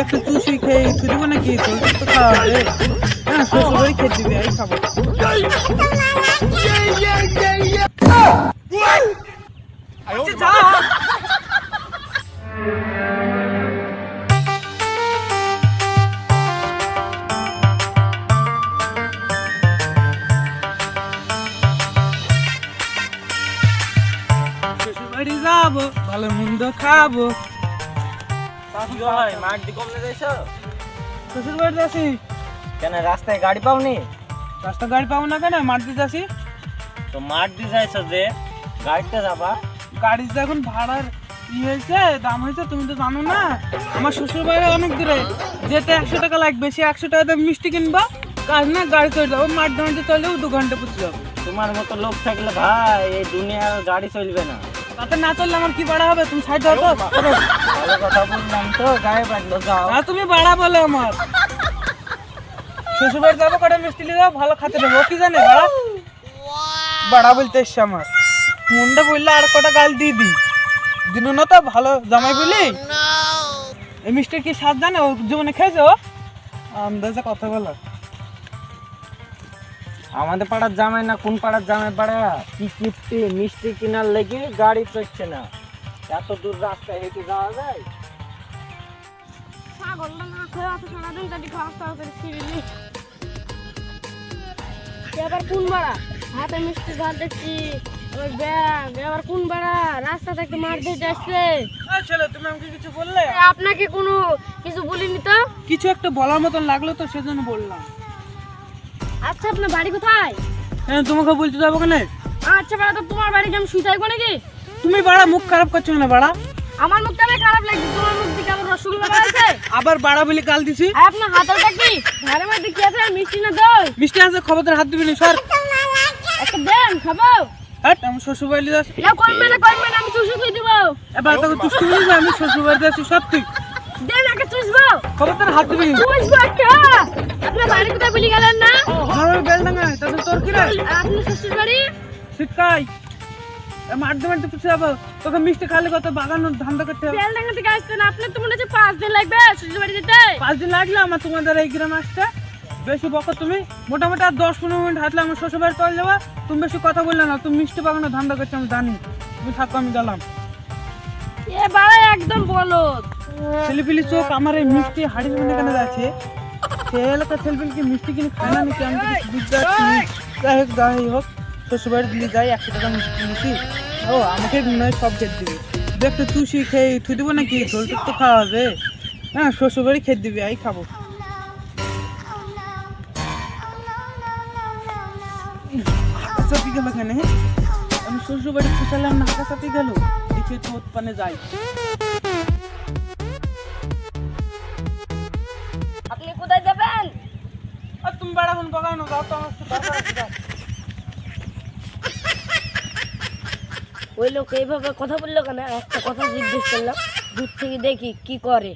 একটু চুষি খেয়ে ছুটি দিব নাকি? তোর তো খাওয়া হবে। হ্যাঁ শ্বশুর বাড়ি খেতে দিবি এই ভালো মন্দ খাব। কি হয়? মাঠ দি কমনে যাইছো? শ্বশুর বাড়িতে আসি কেন রাস্তায় গাড়ি পাওনি? রাস্তা গাড়ি পাবো না কেন? মাঠ দিতে আসি তো মাঠ দি যাইছো যে গাড়িতে যাবা? গাড়ির যে এখন ভাড়ার ই হয়েছে দাম হয়েছে তুমি তো জানো না। আমার শ্বশুর বাড়ি অনেক দূরে। যেতে একশো টাকা লাগবে সে একশো টাকা দিয়ে মিষ্টি কিনবা। কাজ না গাড়ি চলে যাব। মাঠ দাঁড়িয়ে চলেও দু ঘণ্টা পৌঁছে যাব। তোমার মতো লোক থাকলে ভাই এই দুনিয়ার গাড়ি চলবে না। তাতে না চললে আমার কি বাড়া হবে? তুমি সাইড দাও তো। ভালো কথা বললাম তো গায়ে বাজলো যাও। আর তুমি বাড়া বলে আমার। শ্বশুর যাব কটা মিষ্টি নিয়ে যাও ভালো খাতে দেবো। কি জানে বাড়া? বাড়া বলতে এসছে আমার। মনটা বললে আর কটা গাল দিয়ে দিই? দিন না তো ভালো জামাই বলি এই মিষ্টির কি স্বাদ জানে? ও জীবনে খেয়েছে ও? আন্দাজে কথা বলা। আমাদের পাড়ার জামাই না কোন পাড়ার জামাই পাড়া? কি কিপ্টি মিষ্টি কেনার লেগে গাড়ি চড়ছে না। এত দূর রাস্তায় হেঁটে যাওয়া যায়? ছাগলটা না খেয়ে অত সারাদিন তাদের খাওয়া দাওয়া করে ছিঁড়িলি এবার কোন বাড়া? হাতে মিষ্টি ঘর দেখছি ওই ব্যাগ এবার কোন বাড়া? রাস্তা থেকে মার দিয়ে যাচ্ছে ছেলে তুমি আমাকে কিছু বললে? আপনাকে কোনো কিছু বলিনি তো? কিছু একটা বলার মতন লাগল তো সেজন্য বললাম। আচ্ছা আপনার বাড়ি কোথায়? হ্যাঁ তোমাকে বলতে যাব কেন? আচ্ছা বাড়া তো তোমার বাড়িতে আমি শুয়ে থাকব নাকি? তুমি বাড়া মুখ খারাপ করছ না বাড়া? আমার মুখটা আমি খারাপ লাগছে তোমার মুখ দিকে আমার রসগোল্লা বাড়াচ্ছে আবার বাড়া বলে গাল দিছি। আর আপনার হাতেরটা কি? ঘরের মধ্যে কি আছে? মিষ্টি না দই? মিষ্টি আছে খবরদার হাত দিবি না সর। একটা দেন খাব। হ্যাট আমার শ্বশুর বাড়ি যাচ্ছি। না করবে না করবে না আমি চুষে দিয়ে দেবো এবার তোকে বলিস আমি শ্বশুর বাড়িতে আছি সত্যি। দেন আগে চুষবো। খবরদার হাত দিবি না। চুষবো একটা। আপনার বাড়ি কোথায় বলি গেলেন না? আমার বেল ডাঙা তাহলে তোর কি রে? আপনার শ্বশুর বাড়ি শিক্ষাই মারতে মারতে যাব তোকে মিষ্টি খালি কত বাগানোর ধান্দা করতে হবে। বেলডাঙ্গা থেকে আসতেন আপনার তো মনে হচ্ছে পাঁচ দিন লাগবে শ্বশুর বাড়ি যেতে। পাঁচ দিন লাগল আমার তোমাদের এই গ্রামে আসতে। বেশি বকো তুমি। মোটামুটি আর দশ পনেরো মিনিট হাঁটলে আমার শ্বশুর বাড়ি চলে যাবা। তুমি বেশি কথা বললে না তুমি মিষ্টি বাগানোর ধান্দা করছ আমি জানি। তুমি থাকো আমি গেলাম। একদম বলো। ছেলেপিলি চোখ আমার এই মিষ্টি হাড়ির মধ্যে কেন যাচ্ছে? সে এলাকা ছেলেপিলি কি মিষ্টি কিনে খায় না নাকি? আমি বুঝতে পারছি যাই হোক যাই হোক। শ্বশুরবাড়ি দিলে যাই একশো টাকা মিষ্টি কিনেছি ও আমাকে নয় সব খেতে দিবে। দেখতে তুষি খেয়ে থুই দেবো নাকি? ঝোল তো খাওয়া হবে। হ্যাঁ শ্বশুরবাড়ি খেতে দিবি আই খাব। চাপি গেল কেন আমি শ্বশুরবাড়ি খুশালাম না হাঁটা চাপি গেল। দেখি ঠোঁট পানে যাই। আপনি কোথায় যাবেন? আর তুমি বেড়াবেন বাগানো যাও তো আমার একটু দরকার আছে যাও। ওই লোক এইভাবে কথা বলল কেন? একটা কথা জিজ্ঞেস করলাম দূর থেকে দেখি কি করে।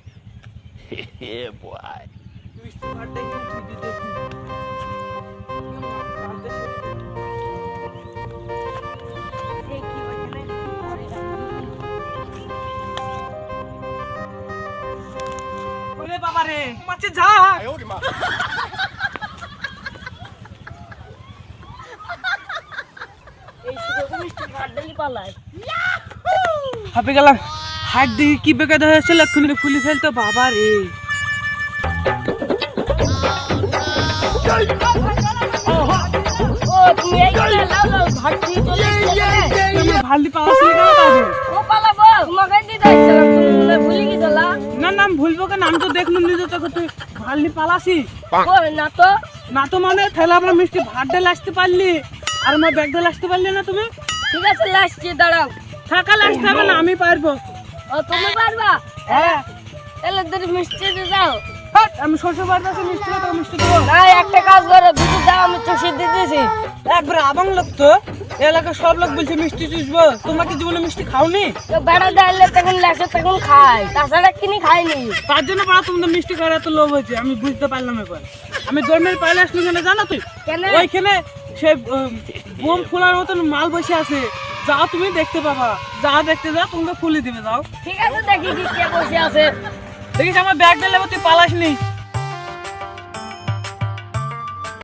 বাবা রে মাছে যা এই শুধু মিষ্টি ভাড়ালি পালায়। হাঁপে গেলাম হাট দিকে কি বেকার হয়েছিল? এক্ষুনি ফুলি ফেলতো বাবা রে। না নাম ভুলবো কেন? আমি তো দেখলুম নিজে চোখে তুই ভালদি পালাসি। কই না তো? না তো মানে মিষ্টি ভাত ডাল আসতে পারলি আর আমার ব্যাগ ডাল আসতে পারলি না তুমি? ঠিক আছে লাসছি দাঁড়াও। থাকালে আসতে হবে না আমি পারব। ও তুমি পারবা? হ্যাঁ। তাহলে তুমি মিষ্টি দিয়ে যাও হাট, আমি শ্বশুর আছি মিষ্টি তোকে মিষ্টি দেবো। না একটা কাজ করো দুটো দাও আমি চষে দিতেছি একবার আবাং লোক তো এলাকার সব লোক বলছে মিষ্টি চুষবো। তোমাকে জীবনে মিষ্টি খাওনি? তো বেড়া দিলে তখন লেসে তখন খাই তাছাড়া কিনি খাইনি। তার জন্য পাড়া তোমাদের মিষ্টি খাওয়ার এত লোভ হয়েছে আমি বুঝতে পারলাম এবার। আমি জন্মের পাইলে আসলি কেন জানো তুই? কেন? ওইখানে সে বোম ফোলার মতন মাল বসে আছে। যা তুমি দেখতে পাবা। যা দেখতে যাও তোমাকে ফুলে দিবে যাও। ঠিক আছে দেখি কি কে বসে আছে। দেখিস আমার ব্যাগ দিলে তুই পালাস নি।